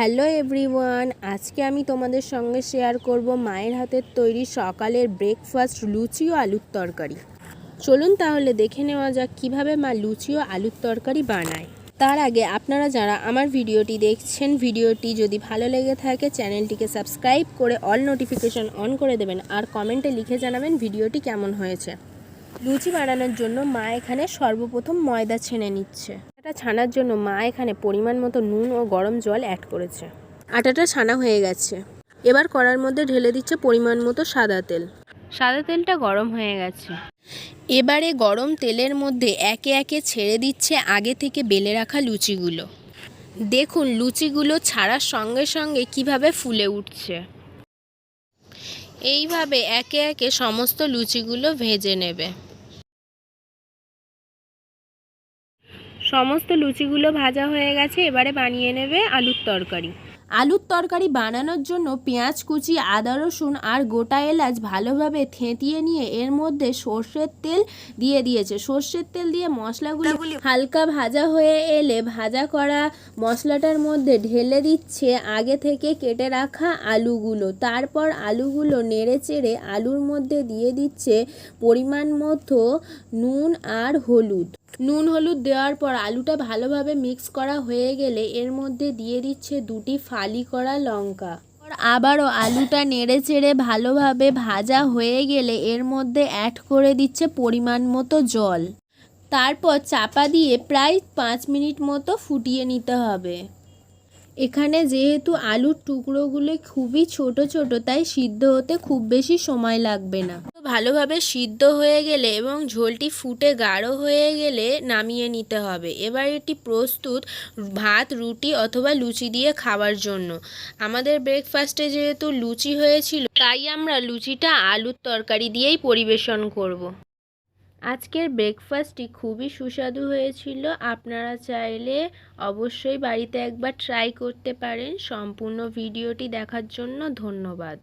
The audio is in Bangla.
হ্যালো এভরিওয়ান, আজকে আমি তোমাদের সঙ্গে শেয়ার করব মায়ের হাতের তৈরি সকালের ব্রেকফাস্ট লুচি ও আলুর তরকারি। চলুন তাহলে দেখে নেওয়া যাক কীভাবে মা লুচি ও আলুর তরকারি বানায়। তার আগে আপনারা যারা আমার ভিডিওটি দেখছেন, ভিডিওটি যদি ভালো লেগে থাকে, চ্যানেলটিকে সাবস্ক্রাইব করে অল নোটিফিকেশন অন করে দেবেন আর কমেন্টে লিখে জানাবেন ভিডিওটি কেমন হয়েছে। লুচি বানানোর জন্য মা এখানে সর্বপ্রথম ময়দা ছেনে নিচ্ছে। এটা ছানার জন্য মা এখানে পরিমাণ মতো নুন ও গরম জল অ্যাড করেছে। আটাটা ছানা হয়ে গেছে। এবার কড়ার মধ্যে ঢেলে দিচ্ছে পরিমাণ মতো সাদা তেল। সাদা তেলটা গরম হয়ে গেছে। এবারে গরম তেলের মধ্যে একে একে ছেড়ে দিচ্ছে আগে থেকে বেলে রাখা লুচিগুলো। দেখুন লুচিগুলো ছাড়ার সঙ্গে সঙ্গে কীভাবে ফুলে উঠছে। এইভাবে একে একে সমস্ত লুচিগুলো ভেজে নেবে। সমস্ত লুচিগুলো ভাজা হয়ে গেছে এবারে বানিয়ে নেবে আলুর তরকারি। আলুর তরকারি বানানোর জন্য পেঁয়াজ কুচি আদা রসুন আর গোটা এলাচ ভালোভাবে থেঁতিয়ে নিয়ে এর মধ্যে সর্ষের তেল দিয়ে দিয়েছে। সর্ষের তেল দিয়ে মশলাগুলো হালকা ভাজা হয়ে এলে ভাজা করা মশলাটার মধ্যে ঢেলে দিচ্ছে আগে থেকে কেটে রাখা আলুগুলো। তারপর আলুগুলো নেড়ে চেড়ে আলুর মধ্যে দিয়ে দিচ্ছে পরিমাণ মতো নুন আর হলুদ। নুন হলুদ দেওয়ার পর আলুটা ভালোভাবে মিক্স করা হয়ে গেলে এর মধ্যে দিয়ে দিচ্ছে দুটি ফালি করা লঙ্কা। আবারও আলুটা নেড়ে চেড়ে ভালোভাবে ভাজা হয়ে গেলে এর মধ্যে অ্যাড করে দিচ্ছে পরিমাণ মতো জল। তারপর চাপা দিয়ে প্রায় পাঁচ মিনিট মতো ফুটিয়ে নিতে হবে। এখানে যেহেতু আলুর টুকরোগুলো খুবই ছোট ছোট, তাই সিদ্ধ হতে খুব বেশি সময় লাগবে না। ভালোভাবে সিদ্ধ হয়ে গেলে এবং ঝোলটি ফুটে গাঢ় হয়ে গেলে নামিয়ে নিতে হবে। এবার এটি প্রস্তুত ভাত, রুটি অথবা লুচি দিয়ে খাওয়ার জন্য। আমাদের ব্রেকফাস্টে যেহেতু লুচি হয়েছিল, তাই আমরা লুচিটা আলুর তরকারি দিয়েই পরিবেশন করব। আজকের ব্রেকফাস্টটি খুবই সুস্বাদু হয়েছিল। আপনারা চাইলে অবশ্যই বাড়িতে একবার ট্রাই করতে পারেন। সম্পূর্ণ ভিডিওটি দেখার জন্য ধন্যবাদ।